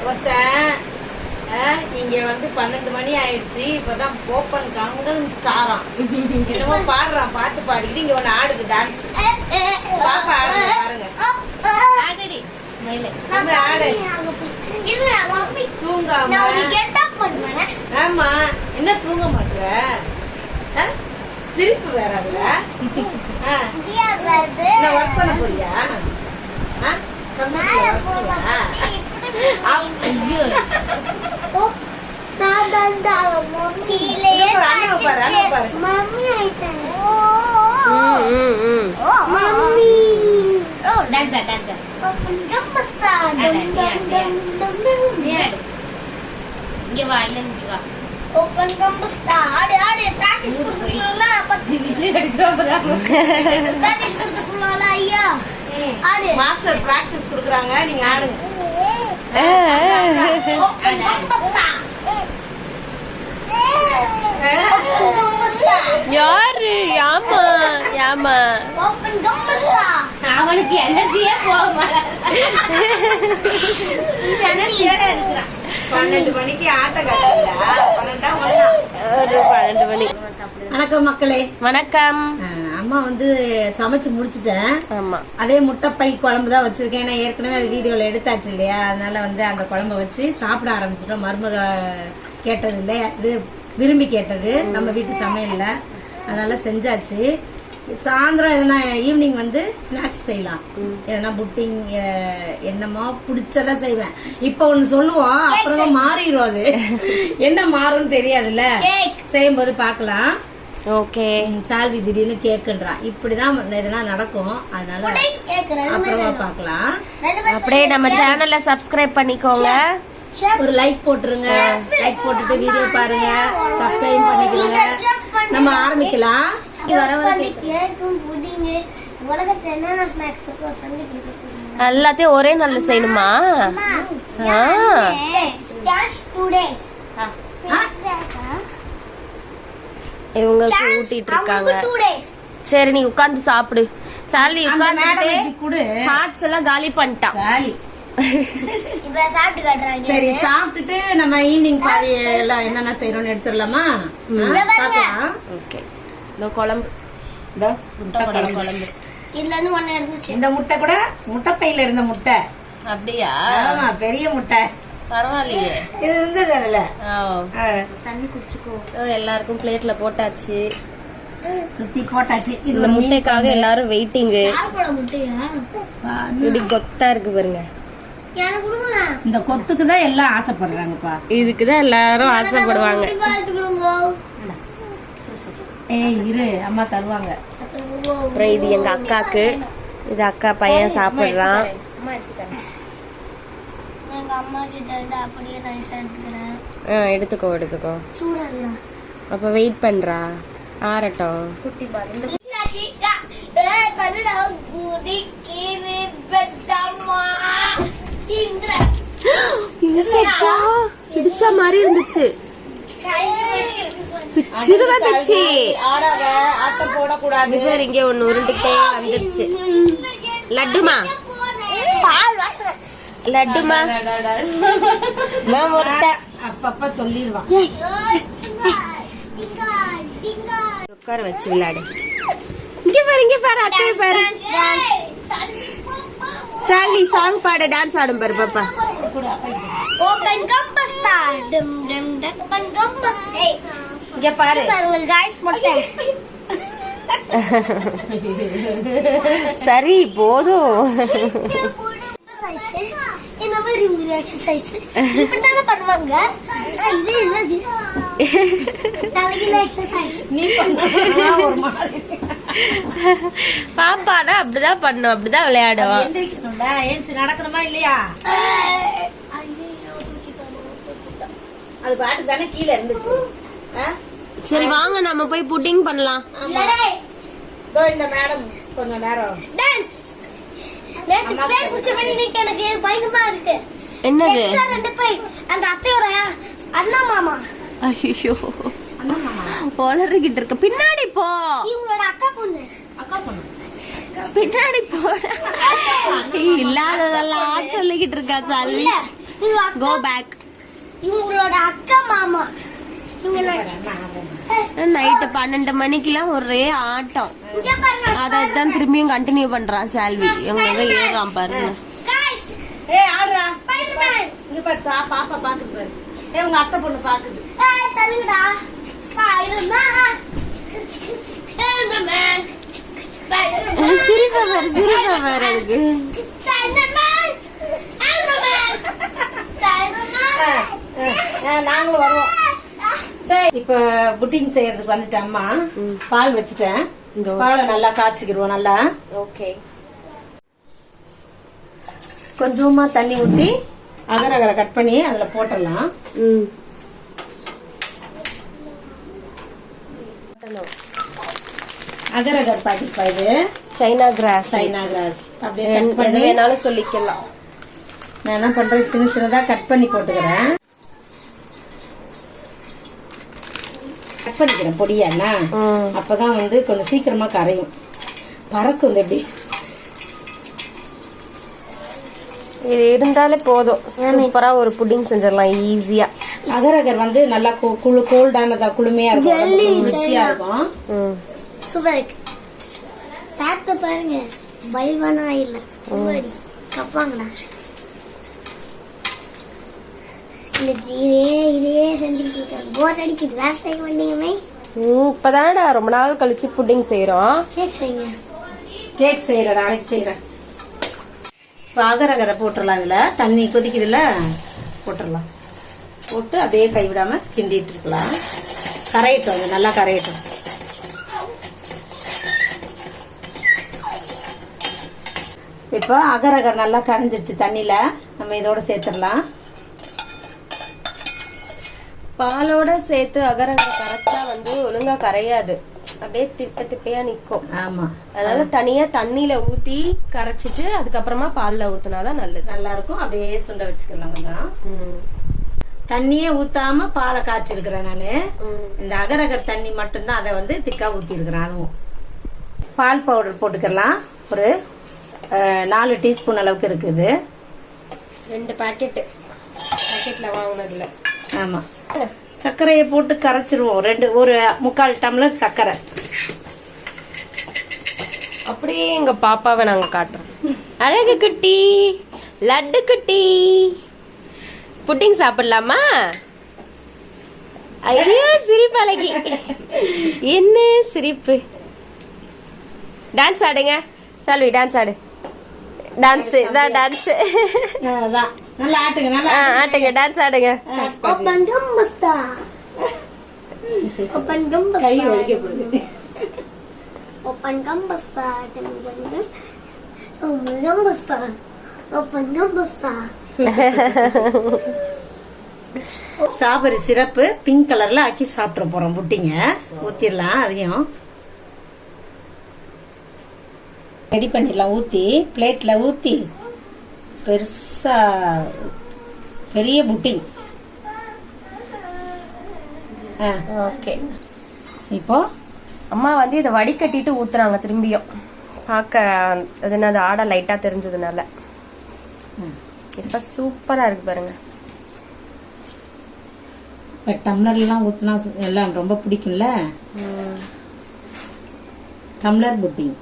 ஒருத்தன் ஆ, இங்க வந்து பன்னெண்டு மணி ஆயிடுச்சு இப்பதான் ஓப்பன் கங்கல் காரம். என்னமோ பாடுறான் பாட்டு பாடிக்கிட்டு இங்க ஒண்ணு ஆடுது டான்ஸ் பாப்பா ஆடுது பாருங்க. ஆடடி ஆடு. தூங்காம. ஆமா என்ன தூங்க மாட்டுற? ஆ? சிரிப்பு வேற அதுல. ஒர்க் பண்ண போறியா ஆ? கம்ப்யூட்டர்ல work பண்ணலையா? ஐயோ இங்க வா இல்ல இங்க வா ஓபன் கம்பஸ்தா ஆடு ஆடு பிராக்டிஸ் கொடுத்துக்கலாம்ல பத்து. வீடியோ எடுக்கிறோம் பிராக்டிஸ் கொடுத்துக்கலாம்ல ஐயா. மாஸ்டர் பிராக்டிஸ் குடுக்குறாங்க. நீங்க ஆடுங்க. யாரு? யாமா? யாமா? அவனுக்கு எனர்ஜியே போக மாட்டேன். பன்னெண்டு மணிக்கு ஆட்டம் கட்டல பன்னெண்டா ஒண்ணா ஒரு பன்னெண்டு மணி. வணக்கம் மக்களே. வணக்கம். அம்மா வந்து சமைச்சு முடிச்சிட்டேன். ஆமா. அதே முட்டைப்பை குழம்பு தான் வச்சிருக்கேன். ஏன்னா ஏற்கனவே அது வீடியோல எடுத்தாச்சு இல்லையா? அதனால வந்து அந்த குழம்ப வச்சு சாப்பிட ஆரம்பிச்சிட்டோம். மருமக கேட்டது இல்லை இது விரும்பி கேட்டது. நம்ம வீட்டு சமையல்ல. அதனால செஞ்சாச்சு. சாயந்தரம் எதனா ஈவினிங் வந்து ஸ்நாக்ஸ் செய்யலாம். எதனா புட்டிங் என்னமோ பிடிச்சதா செய்வேன். இப்ப ஒண்ணு சொல்லுவோம். அப்புறம் மாறிடும் அது. என்ன மாறும்னு தெரியாதுல்ல? செய்யும்போது பார்க்கலாம். ஓகே. சால்வி திடீர்னு கேக்குன்றான் இப்படிதான் இதெல்லாம் நடக்கும். அதனால அப்புறமா பேரும் அப்படியே நம்ம சேனலை சப்ஸ்கிரைப் பண்ணிக்கோங்க. ஒரு லைக் போட்டுருங்க. லைக் போட்டுட்டு வீடியோ பாருங்க. சப்ஸ்கிரைப் பண்ணிக்கோங்க. நம்ம ஆரம்பிக்கலாம். வர வர கேக்கும் புடிங் உலகத்துல என்னென்ன ஸ்நாக்ஸ் இருக்கோ சொல்லி கொடுத்துருங்க எல்லாத்தையும் ஒரே நாள்ல செய்யணுமா? ஆ. Chance ஊட்டிட்டு இருக்காங்க. சரி நீ உட்கார்ந்து சாப்பிடு. சால்வி கொடு. ஹார்ட்ஸ் எல்லாம் காலி பண்ணிட்டான். காலி. இப்ப சாப்பிட்டு காட்டுறாங்க. சரி சாப்பிட்டுட்டு நம்ம ஈவினிங் பாதி எல்லாம் என்னென்ன செய்யறோம்னு எடுத்துடலாமா? ஓகே. இந்த குழம்பு. இதோ முட்டை குழம்பு. இதுல இருந்து ஒண்ணு எடுத்துச்சு. இந்த முட்டை கூட முட்டைப்பையில இருந்த முட்டை. அப்படியா? ஆமா பெரிய முட்டை. பரவாயில்லையே. இது இருந்தது அதுல தண்ணி குடிச்சுக்கோ. எல்லாருக்கும் பிளேட்ல போட்டாச்சு. சுத்தி போட்டாச்சு. இந்த முட்டைக்காக எல்லாரும் குழம்பு. இப்படி கொத்தா இருக்கு பாருங்க. இந்த கொத்துக்கு தான் எல்லாம் ஆசைப்படுறாங்கப்பா. இதுக்குதான் எல்லாரும் ஆசைப்படுவாங்க. ஏய் இரு அம்மா தருவாங்க. அப்புறம் இது எங்க அக்காக்கு. இது அக்கா பையன் சாப்பிடுறான். அம்மா கிட்ட இருந்து அப்படியே நைஸ் எடுத்துக்கிறேன் ஆ, எடுத்துக்கோ எடுத்துக்கோ சூடா அப்ப வெயிட் பண்றா ஆறட்டும் பிடிச்ச மாதிரி இருந்துச்சு சிறுவா பிச்சு ஆட்டம் போடக்கூடாது பேர் இங்க ஒண்ணு உருண்டுட்டே வந்துருச்சு லட்டுமா பால் வாசனை லட்டுமா நான் ஒருத்த அப்பப்ப சொல்லிடுவான் உட்கார வச்சு விளையாடு இங்க பாரு இங்க பாரு அத்தை பாரு சாலி சாங் பாட டான்ஸ் ஆடும் பாரு பாப்பா ஓபன் கம்பஸ்தா டம் டம் டம் ஓபன் கம்ப ஏய் இங்க பாரு பாருங்க गाइस முட்டை சரி போதும் இந்த மாதிரி ஒரு எக்ஸசைஸ் இப்படித்தானே பண்ணுவாங்க? இது என்னது? தலையில எக்ஸசைஸ் நீ பண்ணா. ஒரு மாதிரி. பாப்பானா அப்படிதான் பண்ணும் அப்படிதான் எந்திரிக்கணும்ல. ஏஞ்சி நடக்கணுமா இல்லையா? அது பாட்டு தானே கீழே இருந்துச்சு. ஆ? சரி வாங்க நம்ம போய் புட்டிங் பண்ணலாம். இந்த மேடம் கொஞ்ச நேரம். டான்ஸ் நேத்து பேர் புடிச்ச பண்ணி இன்னைக்கு எனக்கு பயங்கரமா இருக்கு. என்னது? ரெண்டு பை அந்த அத்தையோட அண்ணா மாமா. ஐயோ. வளர்கிட்டு இருக்க. பின்னாடி போ. இவங்களோட அக்கா பொண்ணு. அக்கா பொண்ணு. பின்னாடி போ. இல்லாததெல்லாம் சொல்லிக்கிட்டு இருக்கா இவங்க கோ அக்கா பேக் இவங்களோட அக்கா மாமா. நைட்டு பன்னெண்டு மணிக்கெல்லாம் ஒரே ஆட்டம். இங்க பாருங்க அதான் திரும்பியும் கண்டினியூ பண்றான் சால்வி. எங்க ஏறான் பாருங்க. Guys ஏய் ஆடுறா. ஸ்பைடர்மேன் இங்க பாரு பா- பாப்பா பாக்குது பாரு. ஏய் உங்க அத்தை பொண்ணு பாக்குது. சிரிப்பா பாரு சிரிப்பா பாரு அதுக்கு ஸ்பைடர்மேன் ஸ்பைடர்மேன் ஸ்பைடர்மேன் நாங்களும் வருவோம். இப்ப புட்டிங் செய்யறதுக்கு வந்துட்டு அம்மா பால் வச்சுட்டேன். பாலை நல்லா காய்ச்சிக்கிடுவோம் நல்லா. ஓகே. கொஞ்சமா தண்ணி ஊத்தி அகர அகர கட் பண்ணி அதுல போட்டுடலாம். அகர அகர் பாக்கெட் இது. China grass. China grass. அப்படியே கட் பண்ணி வேணாலும் சொல்லிக்கலாம். நான் என்ன பண்றேன் சின்ன சின்னதா கட் பண்ணி போட்டுக்கிறேன். பண்ணிக்கிறேன் பொடியாண்ணா. அப்பதான் வந்து கொஞ்சம் சீக்கிரமா கரையும். பறக்கும் இந்த எப்படி? இது இருந்தாலே போதும். சூப்பரா ஒரு புட்டிங் செஞ்சிடலாம் ஈஸியா. அகர் அகர் வந்து நல்லா குழு கோல்டானதா குளுமையா இருக்கும். ருச்சியா இருக்கும். சூப்பர். சாப்பிட்டு பாருங்க. பைவானா இல்ல. சூப்பர் கப்பாங்கடா இந்த இதே செஞ்சுட்டு இருக்கேன் போர் அடிக்குது வேலை செய்ய மாட்டீங்கமே ம், இப்பதானடா ரொம்ப நாள் கழிச்சு புட்டிங் செய்யறோம் கேக் செய்யுங்க கேக் செய்கிறேன் நாளைக்கு செய்யறேன் இப்போ போட்டுடலாம் இதுல. தண்ணி கொதிக்குதுல போட்டுடலாம் போட்டு அப்படியே கைவிடாம கிண்டிட்டு இருக்கலாம். கரையட்டும் அது நல்லா கரையட்டும். இப்போ அகரகர் நல்லா கரைஞ்சிருச்சு தண்ணியில. நம்ம இதோட சேர்த்துடலாம். பாலோட சேர்த்து அகர அகர கரைச்சா வந்து ஒழுங்கா கரையாது. அப்படியே திப்ப திப்பையா நிக்கும். ஆமா. அதனால தனியா தண்ணியில ஊத்தி கரைச்சிட்டு அதுக்கப்புறமா பால்ல ஊத்துனாதான் நல்லது. நல்லா இருக்கும் அப்படியே சுண்ட வச்சுக்கலாம் தண்ணியே ஊத்தாம பாலை காய்ச்சிருக்கிறேன் நானு. இந்த அகரகர் தண்ணி மட்டும்தான் அதை வந்து திக்கா ஊத்தி இருக்கிறேன் அதுவும். பால் பவுடர் போட்டுக்கலாம். ஒரு நாலு டீஸ்பூன் அளவுக்கு இருக்குது. ரெண்டு பாக்கெட் பாக்கெட்ல வாங்கினதுல. ஆமா. சர்க்கரையை போட்டு கரைச்சிருவோம். ரெண்டு ஒரு முக்கால் டம்ளர் சர்க்கரை. அப்படியே எங்க பாப்பாவை நாங்க காட்டுறோம். அழகு குட்டி லட்டு குட்டி. புட்டிங் சாப்பிடலாமா? ஐயோ சிரிப்பு அழகி. என்ன சிரிப்பு? டான்ஸ் ஆடுங்க. சால்வி டான்ஸ் ஆடு. டான்ஸ் இதான் டான்ஸ் அதான். நல்லா ஆட்டுங்க நல்லா ஆட்டுங்க. டான்ஸ் ஆடுங்க. ஓப்பன் கம்பஸ்தா ஓப்பன் கை கம்பஸ்தா வலிக்க போகுது. ஓப்பன் கம்பஸ்தா ஓப்பன் கம்பஸ்தா ஓப்பன் கம்பஸ்தா ஸ்ட்ராபெரி சிரப்பு பிங்க் கலர்ல ஆக்கி சாப்பிட போறோம். புட்டிங்க ஊத்திடலாம் அதையும். ரெடி பண்ணிடலாம் ஊத்தி பிளேட்ல ஊத்தி. பெருசா பெரிய புட்டிங் ஆ, ஓகே. இப்போ அம்மா வந்து இதை வடிகட்டிட்டு ஊத்துறாங்க திரும்பியும். பார்க்க அது அது ஆடை லைட்டா தெரிஞ்சதுனால. இப்ப சூப்பரா இருக்கு பாருங்க. இப்போ டம்ளர்லாம் ஊத்துனா எல்லாம் ரொம்ப பிடிக்கும்ல? டம்ளர் புட்டிங்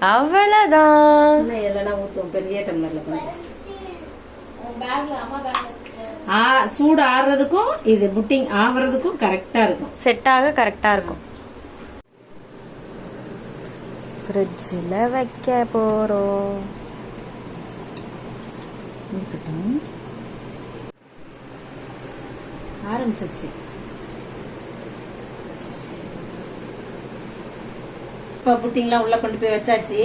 அவ்வளவுதான். பெரிய சூடு ஆறுறதுக்கும் இது புட்டிங் ஆகுறதுக்கும் கரெக்டா இருக்கும். செட் ஆக கரெக்டா இருக்கும். ஃப்ரிட்ஜில் வைக்க போறோம். இருக்கட்டும். ஆரம்பிச்சிருச்சு. இப்போ புட்டிங்லாம் உள்ள கொண்டு போய் வச்சாச்சு.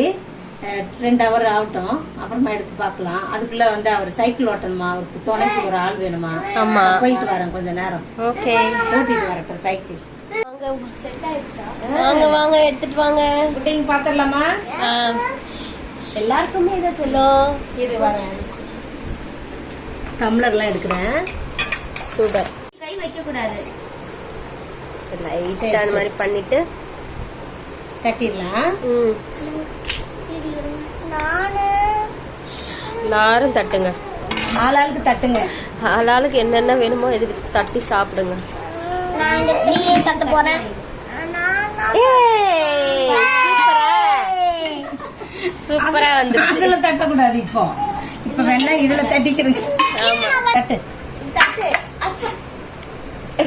ரெண்டு ஹவர் ஆகட்டும். அப்புறமா எடுத்து பார்க்கலாம். அதுக்குள்ள வந்து அவர் சைக்கிள் ஓட்டணுமா? அவருக்கு துணைக்கு ஒரு ஆள் வேணுமா? ஆமா. போயிட்டு வரேன் கொஞ்ச நேரம். ஓகே ஓட்டிட்டு வரட்டும் சைக்கிள் வாங்க வாங்க எடுத்துட்டு வாங்க. புட்டிங் பாத்திரலாமா எல்லாருக்குமே இதை சொல்லும் இது வரேன் டம்ளர்லாம் எடுக்கிறேன். சூப்பர். கை வைக்க கூடாது லைட்டா அந்த மாதிரி பண்ணிட்டு கட்டிடலாம் ம், நானு. எல்லாரும் தட்டுங்க. ஆளாளுக்கு தட்டுங்க. ஆளாளுக்கு என்னென்ன வேணுமோ எதுக்கு தட்டி சாப்பிடுங்க. நான் இந்த த்ரீயே கட்ட போறேன் ஏய், சூப்பரா. சூப்பரா வந்துருச்சு. அதுல தட்டக்கூடாது இப்போ. இப்ப வேணா இதுல தட்டிக்கிறது. தட்டு.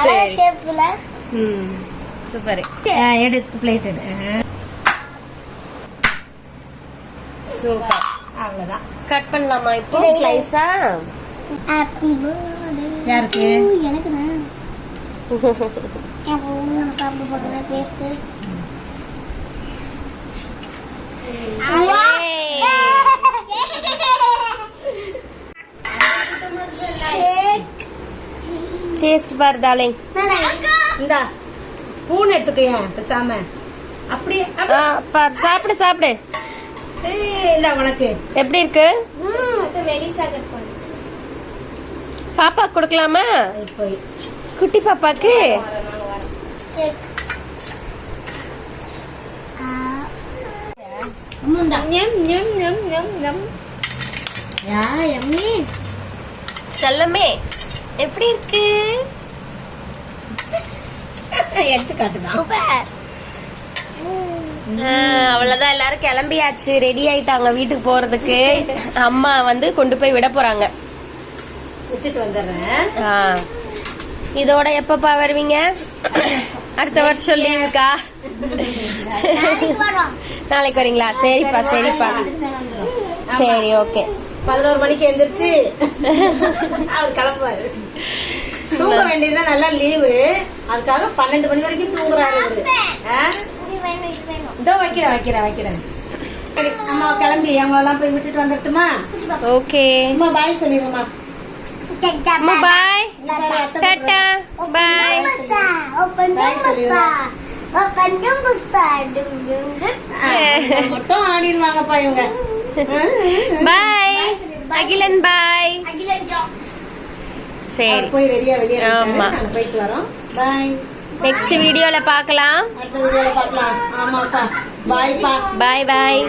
அழகா ஷேப்ல ம். சூப்பர் எடு பிளேட் எடு. சூப்பர் அவ்வளவுதான். கட் பண்ணலாமா இப்போ? ஸ்லைஸா ஹாப்பி பர்த்டே யாருக்கு? எனக்கு தான். நம்ம சாப்பிட போகிறேன் டேஸ்ட் டேஸ்ட் பார் டார்லிங் இந்தா. ஸ்பூன் எடுத்துக்கோயேன் பேசாம. அப்படியே அப்படி- சாப்பிடு சாப்பிடு. இல்ல உனக்கு. எப்படி இருக்கு? பாப்பா கொடுக்கலாமா? இப்போ குட்டி பாப்பாக்கு. செல்லமே எப்படி இருக்கு எடுத்து காட்டுதான் சூப்பர் ஆ, அவ்வளவுதான். எல்லாரும் கிளம்பியாச்சு. ரெடி ஆயிட்டாங்க வீட்டுக்கு போறதுக்கு. அம்மா வந்து கொண்டு போய் விட போறாங்க. விட்டுட்டு வந்துடுறேன். இதோட எப்பப்பா வருவீங்க? அடுத்த வருஷம் லீவுக்கா? நாளைக்கு வரீங்களா? சரிப்பா சரிப்பா. சரி ஓகே. பதினோரு மணிக்கு எந்திரிச்சு அவர் கிளம்புவாரு. தூங்க வேண்டியதுதான் நல்லா லீவு அதுக்காக பன்னெண்டு மணி வரைக்கும் தூங்குறாரு? இது வைக்கிறேன் வைக்கிறேன் வைக்கிறேன். சரி அம்மா கிளம்பி அவங்களெல்லாம் போய் விட்டுட்டு வந்துட்டுமா ஓகே. அம்மா பாய் சொல்லிடுங்கம்மா. அம்மா பாய் டாட்டா. பாய் மட்டும் ஆடிடுவாங்கப்பா இவங்க. பாய் அகிலன் பாய் அகிலஞ்சா சரி. போய் ரெடியா வெளியே ஆமா. நாங்க போயிட்டு வரோம். பாய் நெக்ஸ்ட் வீடியோல பார்க்கலாம். அடுத்த வீடியோல பார்க்கலாம். ஆமாப்பா. பாய்ப்பா பாய் பாய்